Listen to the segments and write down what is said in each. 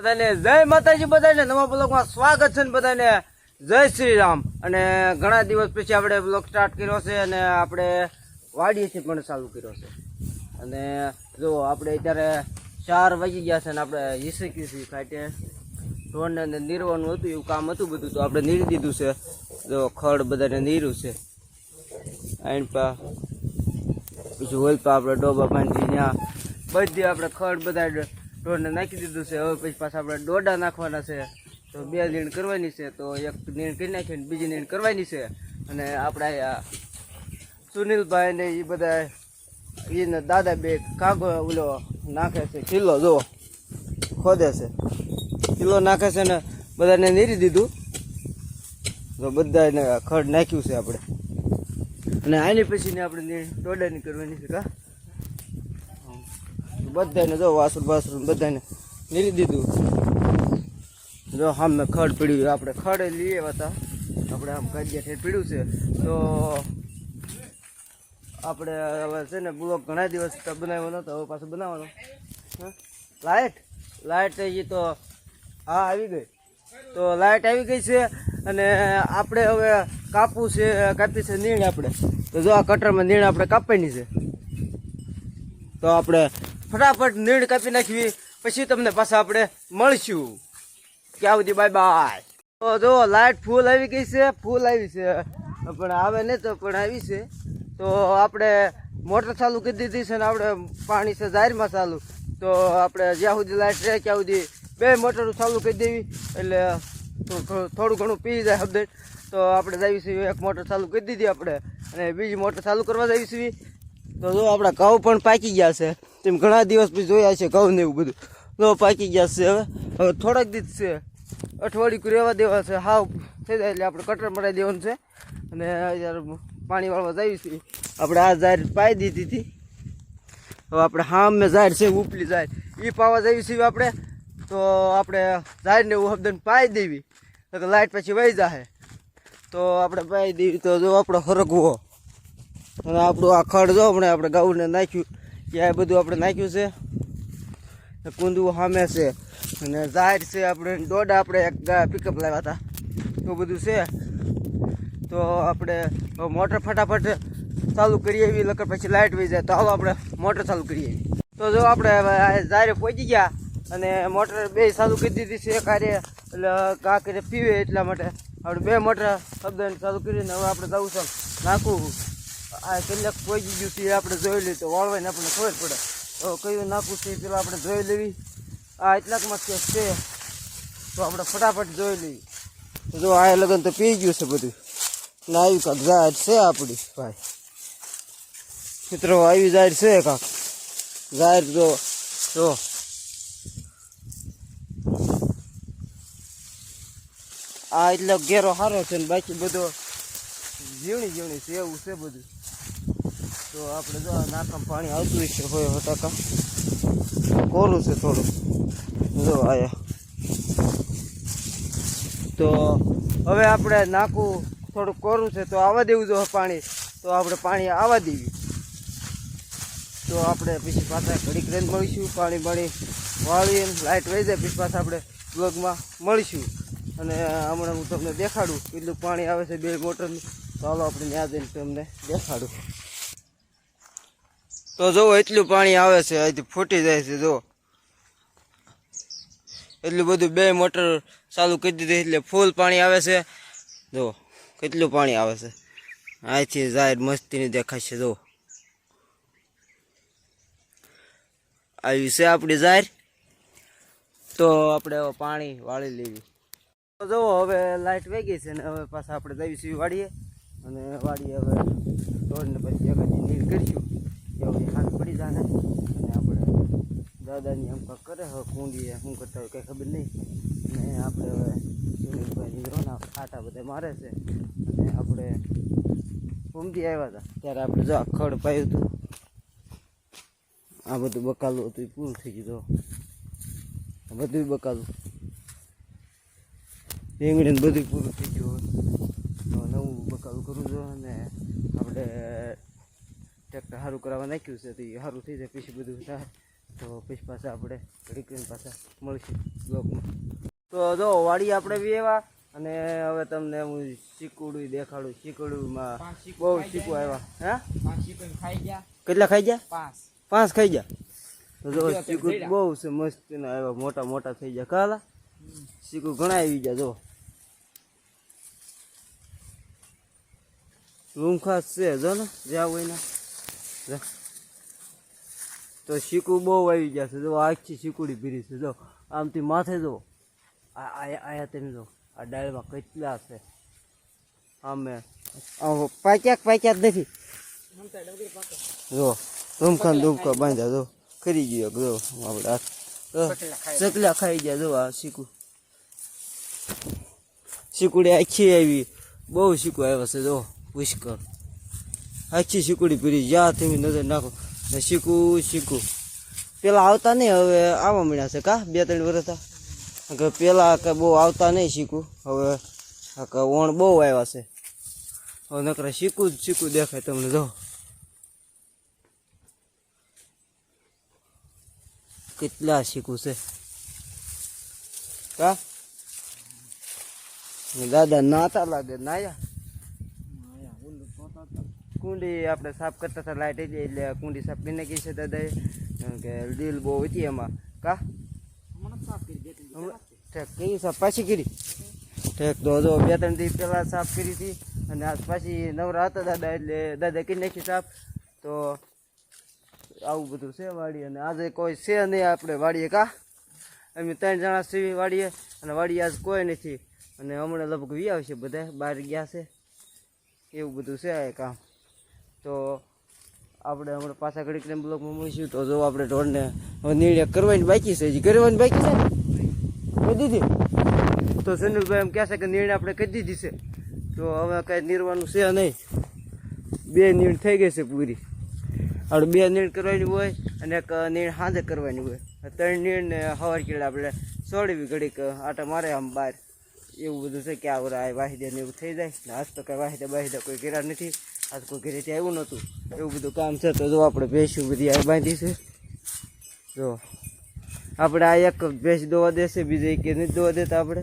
બધાને જય માતાજી, બધાને નવા બ્લોગમાં સ્વાગત છે બધાને. જય શ્રી રામ અને ઘણા દિવસ પછી આપણે બ્લોગ સ્ટાર્ટ કર્યો છે અને આપણે વાડીએથી પણ ચાલુ કર્યો છે. અને જો આપણે અત્યારે ચાર વાગી ગયા છે ને આપણે ઈસકી છીએ ખાટે ઢોરને અને નીરવાનું હતું, એવું કામ હતું બધું, તો આપણે નીરી દીધું છે. જો ખડ બધાને નીરું છે. એન્ડ પા બીજું હોય હોલપા આપણે ડોબા બાંધી ત્યાં બધી આપણે ખડ બધા ઢોરને નાખી દીધું છે. હવે પછી પાછા આપણે ડોડા નાખવાના છે. તો બે નીણ કરવાની છે. તો એક નીણ કરી નાખીને બીજી નીણ કરવાની છે. અને આપણે આ સુનિલભાઈ ને એ બધા એને દાદા બે કાગો ઓલો નાખે છે. કિલ્લો જો ખોદે છે. કિલ્લો નાખે છે ને બધાને નીરી દીધું. તો બધાને ખડ નાખ્યું છે આપણે. અને આની પછી આપણે નીણ ડોડાની કરવાની છે કા? બધાને જો વાસણ બાસણ બધાને નીરી દીધું. જો સામે ખડ પીડ્યું. આપણે ખડ લઈએ હતા આપણે આમ કાઢીએ ઠેર પીડ્યું છે. તો આપણે હવે છે ને બ્લોક ઘણા દિવસ બનાવ્યો નતો, હવે પાછું બનાવવાનો? લાઇટ લાઇટ એ તો હા, આવી ગઈ. તો લાઇટ આવી ગઈ છે અને આપણે હવે કાપવું છે, કાપી છે નીણ આપણે. તો જો આ કટરમાં નીણ આપણે કાપવાની છે. તો આપણે ફટાફટ નીણ કાપી નાખવી. પછી તમને પાછા આપણે મળશું. ક્યાં સુધી બાય બાય તો જો લાઇટ ફૂલ આવી ગઈ છે ફૂલ આવી છે. પણ આવે નહીં તો પણ આવી છે. તો આપણે મોટર ચાલુ કરી દીધી છે ને આપણે પાણી છે જાહેરમાં ચાલુ. તો આપણે જ્યાં સુધી લાઇટ રહે ત્યાં સુધી બે મોટરો ચાલુ કરી દેવી. એટલે થોડું ઘણું પી જાય અપડેટ તો આપણે જઈશું એક મોટર ચાલુ કરી દીધી આપણે. અને બીજી મોટર ચાલુ કરવા જઈશું છીએ તો જો આપણા ઘઉં પણ પાકી ગયા છે. તેમ ઘણા દિવસ પછી જોયા છે ઘઉં ને એવું બધું. તો પાકી ગયા છે હવે. હવે થોડાક દિવસ છે. અઠવાડિયું રહેવા દેવા છે. હાવ થઈ જાય એટલે આપણે કટર મરાઈ દેવાનું છે. અને યાર પાણી વાળવા જઈએ છીએ આપણે આ જાહેર પાઈ દીધી હતી. હવે આપણે હામે જાહેર છે, ઉપલી જાહેર એ પાવા જઈએ છીએ આપણે. તો આપણે ઝાડને એવું હબદન પાઈ દેવી. તો લાઇટ પછી વહી જાહે. તો આપણે પાઈ દેવી. તો જો આપણે હરગવો. અને આપણું આ ખડ જો આપણે આપણે ગાઉને નાખ્યું. ત્યાં બધું આપણે નાખ્યું છે. કુંદવું સામે છે. અને જાહેર છે આપણે દોઢ આપણે એક પિકઅપ લાવ્યા હતા. તો બધું છે. તો આપણે મોટર ફટાફટ ચાલુ કરીએ એવી લકર પછી લાઇટ વહી જાય. તો હાલો આપણે મોટર ચાલુ કરીએ. તો જો આપણે જાહેર પહોંચી ગયા અને મોટર બે ચાલુ કરી દીધી છે. કાર્ય એટલે કાંકરે પીવે એટલા માટે. આપણે બે મોટર શબ્દ ચાલુ કરીને હવે આપણે જવું છે. નાખવું આ કલાક પહોંચી ગયું એ આપણે જોઈ લઈએ તો વાળવાઈને આપણને ખબર પડે. તો કયું નાખવું છે પેલા આપણે જોઈ લેવી. આ એટલાકમાં કેસ છે. તો આપણે ફટાફટ જોઈ લઈએ. તો જો આ લગન તો પી ગયું છે બધું. ને આવી કાંક જાહેર છે આપણી ભાઈ મિત્રો, આવી જાહેર છે કાંક. જાહેર જો જો. આ એટલો ઘેરો સારો છે ને બાકી બધો જીવણી જીવણી છે, એવું છે બધું. તો આપણે જો નાકામાં પાણી આવતું છે હોય ટકા કોરું છે થોડું. જો આયા. તો હવે આપણે નાકું થોડું કોરું છે, તો આવવા દેવું જો પાણી. તો આપણે પાણી આવવા દેવી. તો આપણે પછી પાછા ઘડીક રેન મળીશું, પાણી પાણી વાળીને લાઇટ વહી જાય, પછી પાછા આપણે બ્લોગમાં મળીશું. અને હમણાં હું તમને દેખાડું કેટલું પાણી આવે છે બે મોટરનું હાલો આપણે ત્યાં જઈને તમને દેખાડું. તો જુઓ એટલું પાણી આવે છે, અહીંથી ફૂટી જાય છે, જો. એટલું બધું બે મોટર ચાલુ કરી દીધી એટલે ફૂલ પાણી આવે છે. જો, કેટલું પાણી આવે છે. અહીંથી જાહેર મસ્તીની દેખાય છે, જો. આવી છે આપણી જાહેર. તો આપણે પાણી વાળી લેવી. તો જુઓ હવે લાઇટ વેગી છે ને હવે પાછા આપણે દવી છીએ વાળીએ અને વાળીએ હવે દોડને પછી એકાદી નીર કરીશું એવું હાથ પડી જાય ને અને આપણે દાદાની એમ કાંક કરે, હવે કુંડી શું કરતા હોય કંઈ ખબર નહીં. અને આપણે હવે સુનિલભાઈ નીકળોના આટા બધા મારે છે. અને આપણે ઉમદી આવ્યા હતા, ત્યારે આપણે જો ખડ પાયું હતું. આ બધું બકાલું હતું, એ પૂરું થઈ ગયું તો. બધું બકાલું. રીંગણી ને બધું પૂરું થઈ ગયું હવે નવું બકાલું કરવું જો અને આપણે ટ્રેક્ટર સારું કરાવવા નાખ્યું છે, તો એ સારું થઈ જાય, પછી બધું થાય. તો પછી પાછા આપણે ઘડી કરીને પાછા મળીશું બ્લોકમાં. તો જો વાડી આપણે બી એવા અને હવે તમને હું શીકુડું દેખાડું. શીકુડુંમાં બહુ શીકુ આવ્યા. હે? કેટલા ખાઈ ગયા? પાંચ. પાંચ ખાઈ ગયા? તો જો બીજા શીકુ થઈ ગયા. બહુ છે મસ્ત આવ્યા મોટા મોટા થઈ ગયા. કાલા? શીકુ ઘણા આવી ગયા જો. રૂમ ખાસ છે જો ને જ્યાં હોય ને. તો શીકું બહુ આવી ગયા છે. જો આખી શીકુડી ભીરી છે. જો, આમથી માથે જો આયા તમે જો, આ ડાળમાં કેટલા છે. આમે પાક્યા પાક્યા જ નથી જો રૂમખાન રૂમખા બાંધ્યા, જો કરી ગયો જો, આપણે ચકલા ખાઈ ગયા, જો, આ શીકુ શીકુડી આખી આવી. બહુ શીકુ આવ્યા છે, જો, પુષ્કળ. આખી શીકુડી પીરી જ્યાં તેવી નજર નાખો. ને શીકુ શીકુ પેલા આવતા નહીં હવે આવવા મળ્યા છે કા બે ત્રણ વર્ષ કે પેલા કે બહુ આવતા નહીં શીકુ હવે આ કે ઓણ બહુ આવ્યા છે હવે નકરા શીકુ જ શીકુ દેખાય તમને જો કેટલા શીખું છે કા દાદા નાતા લાગે નાયા આયા, ઓલું તોતા હતા. કુંડી આપણે સાફ કરતા હતા લાઈટ એટલે એટલે કુંડી સાફ કરીને કહી છે દાદા કે ડીલ બહુ હતી એમાં. કા? ઠેક કેવી સાફ પાછી કરી. ઠેક તો જો બે ત્રણ દિવસ પહેલાં સાફ કરી હતી અને આજ પાછી નવરા હતા દાદા એટલે દાદા કરી નાખી સાફ. તો આવું બધું છે વાડી અને આજે કોઈ છે નહીં આપણે વાડીએ કા? અમે ત્રણ જણા સીવી વાડીએ અને વાડીએ આજ કોઈ નથી. અને હમણાં લગભગ વી આવશે બધા બહાર ગયા છે. એવું બધું છે આ કામ. તો આપણે હમણાં પાછા ઘડીક ને બ્લોકમાં મૂકીશું. તો જો આપણે ઢોરને નિર્ણય કરવાની બાકી છે. હજી કરવાની બાકી છે ને? દીધી. તો સુનિલભાઈ એમ કહે છે કે નિર્ણય આપણે કરી દીધી છે. તો હવે કાંઈ નિર્વાનું છે નહીં. બે નિર્ણ થઈ ગઈ છે પૂરી. આપણે બે નિર્ણ કરવાની હોય અને એક નિર્ણ સાંજે કરવાની હોય. ત્રણ નિર્ણય હવાર કેળે આપણે સોળવી ઘડીક આટા મારે આમ બહાર એવું બધું છે કે આવરા વરા વાહિદે ને એવું થઈ જાય. ને આજ તો કાંઈ વાહિદે બાહિદે કોઈ કર્યા નથી. આજ કોઈ ઘરેથી આવ્યું નહોતું. એવું બધું કામ છે તો જો આપણે ભેંસું બધી આ બાંધી જો. આપણે આ એક ભેંસ દોવા દેશે, બીજે એક નથી દોવા દેતા આપણે.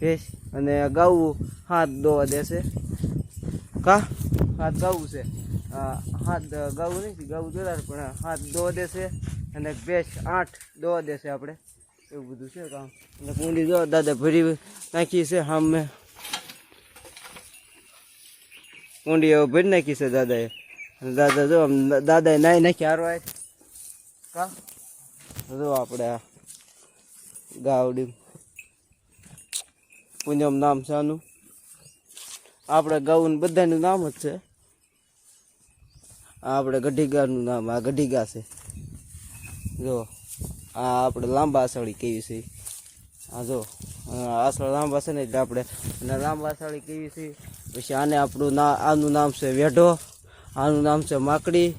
ભેંસ અને ગાવું હાથ દોવા દેશે. કા? હાથ ગાવું છે. હાથ ગાવું નથી ગાવું દોરાર પણ હાથ દોવા દેશે અને ભેંસ આઠ દોવા દેશે આપણે. એવું બધું છે કામ. અને કુંડી જો દાદા ભરી નાખી છે સામે હવે ભરી નાખી છે દાદાએ. દાદા જો દાદાએ નાઈ નાખી હારો કા? જો આપણે આ ગાવડી. પૂંજમ નામ છે આનું. આપણે ગાવું બધાનું નામ જ છે. આપણે ગઢીગાનું નામ, આ ગઢીગા છે. જો, આ આપણે લાંબા આસળી કેવી છે. આ જો આસળ લાંબા છે ને એટલે આપણે લાંબા આસળી કેવી છે. પછી આને આપણું ના આનું નામ છે વેઢો, આનું નામ છે માકડી,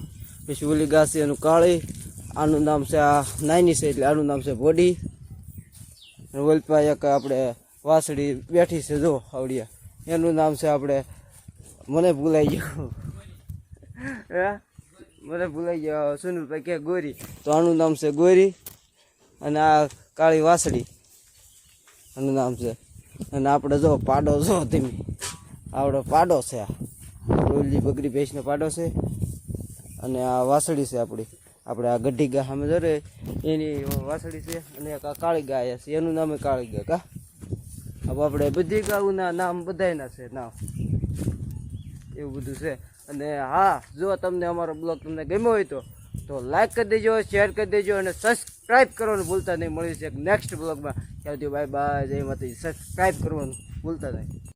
પછી ઓલી ગાસી એનું કાળી, આનું નામ છે આ નાની છે એટલે આનું નામ છે બોડી ઓલપા એક આપણે વાસળી બેઠી છે જો આવડિયા. એનું નામ છે આપણે મને ભૂલાઈ ગયું. મને ભૂલાઈ ગયો. સુનિલભાઈ કે ગોરી. તો આનું નામ છે ગોરી અને આ કાળી વાસળી. આનું નામ છે. અને આપણે જો પાડો જો તમે આપણો પાડો છે. આ લોલી બગડી ભેંસનો પાડો છે. અને આ વાસળી છે આપણી આપણે આ ગઢી ગા સામે જો એની વાસળી છે અને એક આ કાળી ગાય છે. એનું નામે કાળી ગા કા? હવે આપણે બધી ગાઉના નામ બધાયના છે નામ. એવું બધું છે. અને હા, જો તમને અમારો બ્લોગ તમને ગમ્યો હોય તો તો લાઈક કરી દેજો શેર કરી દેજો અને સબસ્ક્રાઈબ કરવાનું ભૂલતા નહીં. મળ્યું એક નેક્સ્ટ બ્લોગમાં ત્યાં સુધી બાય બાય જય માતાજી. સબસ્ક્રાઈબ કરવાનું ભૂલતા નહીં.